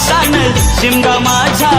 किसान शिमगा माझा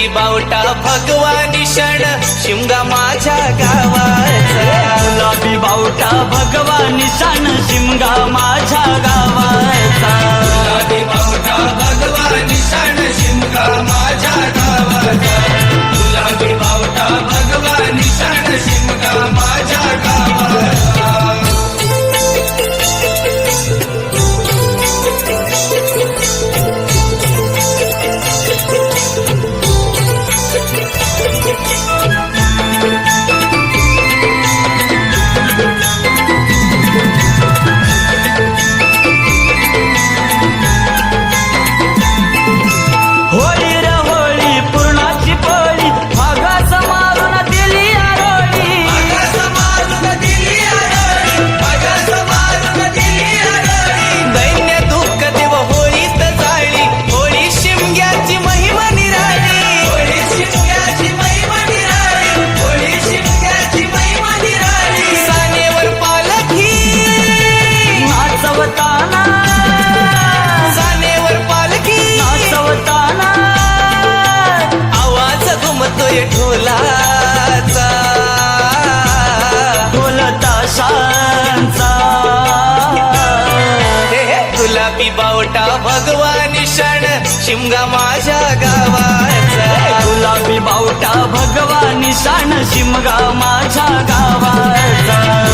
पोटी बावटा भगवानी क्षण शिमगा माझ्या गावाचा गुलाबी बावटा भगवानी क्षण शिमगा मा शिमगा माझ्या गावाचा. गुलाबी बावटा भगवानी निशाण शिमगा माझ्या गावाचा.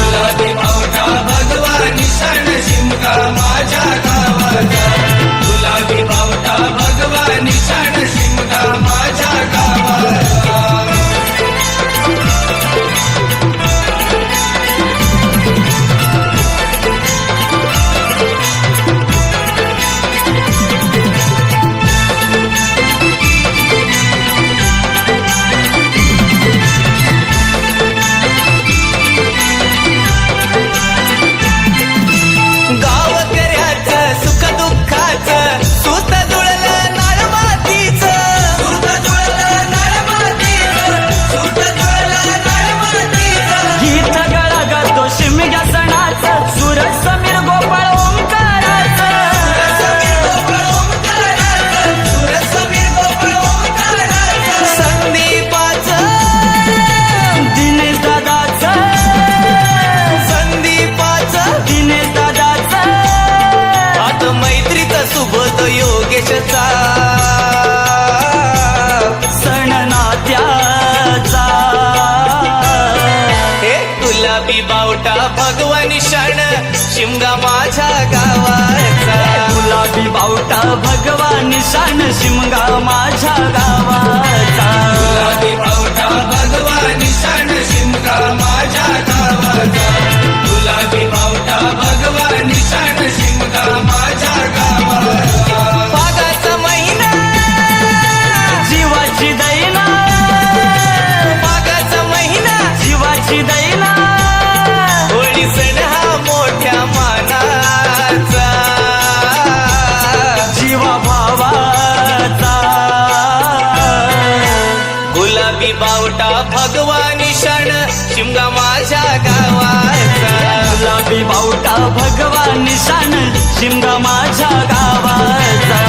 मोठा भगवान शण शिमगा माझ्या गावाचा. गुलाबी बावटा भगवान शण शिमगा माझ्या गावाचा. गुलाबी बावटा भगवान शिमगा माझ्या गावाचा. गुलाबी बावटा भगवानी क्षण शिमगा माझ्या गावाचा. गुलाबी बावटा भगवानी क्षण शिमगा माझ्या गावाचा.